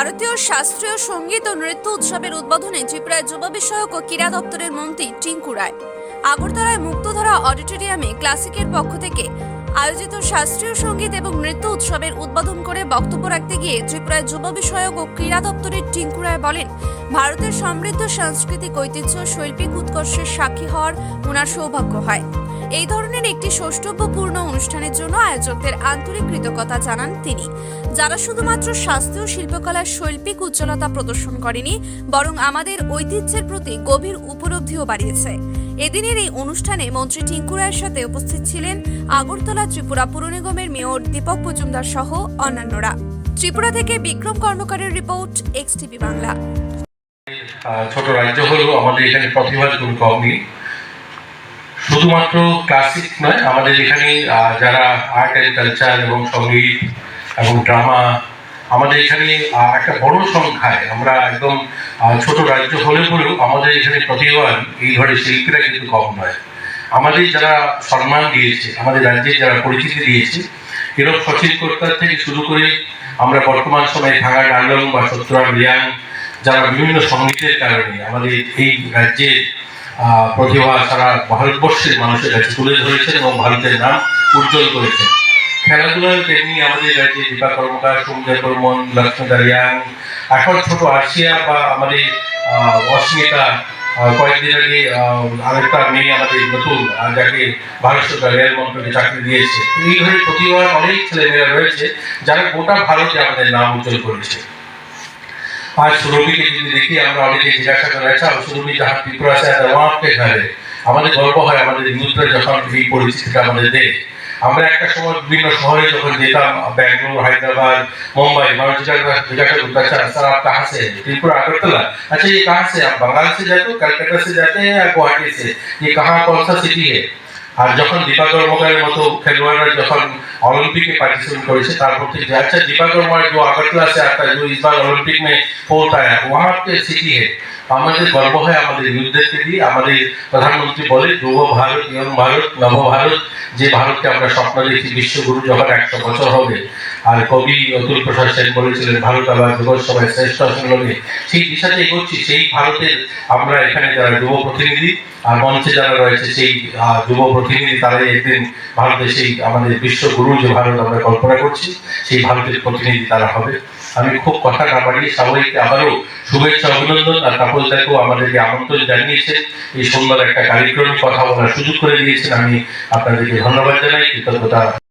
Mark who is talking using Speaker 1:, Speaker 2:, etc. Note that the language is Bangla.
Speaker 1: ভারতীয় শাস্ত্রীয় সংগীত ও নৃত্য উৎসবের উদ্বোধনে ত্রিপুরার যুব বিষয়ক ও ক্রীড়া দপ্তরের মন্ত্রী টিঙ্কু রায়। আগরতলায় মুক্তধারা অডিটোরিয়ামে ক্লাসিকের পক্ষ থেকে আয়োজিত শাস্ত্রীয় সংগীত এবং নৃত্য উৎসবের উদ্বোধন করে বক্তব্য রাখতে গিয়ে ত্রিপুরার যুব বিষয়ক ও ক্রীড়া দপ্তরের টিঙ্কু রায় বলেন, ভারতের সমৃদ্ধ সাংস্কৃতিক ঐতিহ্য, শৈল্পিক উৎকর্ষের সাক্ষী হওয়ার ওনার সৌভাগ্য হয়। এই ধরনের একটি সৌষ্ঠব্যপূর্ণ অনুষ্ঠানের জন্য আয়োজকদের আন্তরিক কৃতজ্ঞতা জানান তিনি। যারা শুধুমাত্র শাস্ত্রীয় শিল্পকলার শৈল্পিক উজ্জ্বলতা প্রদর্শন করেনি, বরং আমাদের ঐতিহ্যের প্রতি গভীর উপলব্ধিও বাড়িয়েছে। এদিনের এই অনুষ্ঠানে মন্ত্রী টিঙ্কু রায়ের সাথে উপস্থিত ছিলেন আগরতলা ত্রিপুরা পুর নিগমের মেয়র দীপক মজুমদার সহ অন্যান্যরা। ত্রিপুরা থেকে বিক্রম কর্মকারের রিপোর্ট, এক্স বাংলা।
Speaker 2: ছোট রাজ্য হলেও আমাদের এখানে কম নেই শুধুমাত্র ক্লাসিক নয়, আমাদের এখানে যারা আর্ট অ্যান্ড কালচার এবং সংগীত এবং ড্রামা আমাদের এখানে একটা বড় সংখ্যায়, আমরা একদম ছোট রাজ্য হলে হলেও আমাদের এখানে প্রতিভাবান এই ধরনের শিল্পীরা কিন্তু কম নয়। আমাদের যারা সম্মান দিয়েছে, আমাদের রাজ্যে যারা পরিচিতি দিয়েছে এরকম সচিন কর্তার থেকে শুরু করে আমরা বর্তমান সময়ে ভাঙা ডালং বা সত্যরাম রিয়াং, যারা বিভিন্ন সঙ্গীতের কারণে আমাদের এই রাজ্যের প্রতিভা সারা ভারতবর্ষের মানুষের কাছে তুলে ধরেছেন এবং ভারতের নাম উজ্জ্বল করেছেন। খেলাধুলার তেমনি আমাদের রাজ্যে দীপা কর্মকার সৌন্দর্য বর্মন, লক্ষ্মীদা রিয়াং এখন ছোট আসিয়া বা আমাদের অস্মিতা কয়েকদিন আগে আরেকটা মেয়ে আমাদের নতুন যাকে ভারত সরকার রেল মন্ত্রকে চাকরি দিয়েছে। এই ধরনের প্রতিভার অনেক ছেলেমেয়েরা রয়েছে যারা গোটা ভারতে আমাদের নাম উজ্জ্বল করেছে। आज सुरभि के যদি দেখি আমরা অনেকে জিজ্ঞাসা করে আচ্ছা সুরভি যাহা ত্রিপুরা আছে আর ওয়াপকে ঘরে আমাদের গর্ব হয় আমাদের হিন্দুরা যখন এই পরিস্থিতিটা আমাদের দেয় আমরা একটা সময় বিভিন্ন শহরে যখন যেতাম ব্যাঙ্গালোর হায়দ্রাবাদ मुंबई मैं जिज्ञासा जिज्ञासा करता अच्छा सर आप कहाँ से हैं? त्रिपुरा अगरतला अच्छा ये कहाँ से आप बंगाल से जाते हो कलकत्ता से जाते हैं या गुवाहाटी से ये कहाँ कौन सा सिटी है আর যখন দীপা কর্মকারের মতো খেলোয়াড়রা যখন ओलंपिक में पार्टिसिपेट করেছে তারপর থেকে अच्छा दीपा कर्मा जो अगरतला से आता है जो इस बार ओलंपिक में फोर्थ आया वहाँ पे सिटी है আমাদের গর্ব হয় আমাদের ইউথদেরকে দিয়ে আমাদের প্রধানমন্ত্রী বলে যুব ভারত ইয়ং ভারত নব ভারত যে ভারতকে আমরা স্বপ্ন দেখি বিশ্বগুরু যখন একশো বছর হবে আর কবি অতুল প্রসাদ সেন বলেছিলেন ভারত আবার যুব সভায় শ্রেষ্ঠ আসলে সেই দিশাতে এগোচ্ছি, সেই ভারতের আমরা এখানে যারা যুব প্রতিনিধি আর মঞ্চে যারা রয়েছে, সেই যুব প্রতিনিধি তারাই একদিন ভারতের সেই আমাদের বিশ্বগুরু যে ভারত আমরা কল্পনা করছি, সেই ভারতের প্রতিনিধি তারা হবে। আমি খুব কথা না বাড়িয়ে সবাইকে আবারও শুভেচ্ছা, অভিনন্দন আর তাপসদাকেও আমাদেরকে আমন্ত্রণ জানিয়েছেন। এই সুন্দর একটা কার্যক্রমে কথা বলার সুযোগ করে দিয়েছেন। আমি আপনাদেরকে ধন্যবাদ জানাই, কৃতজ্ঞতা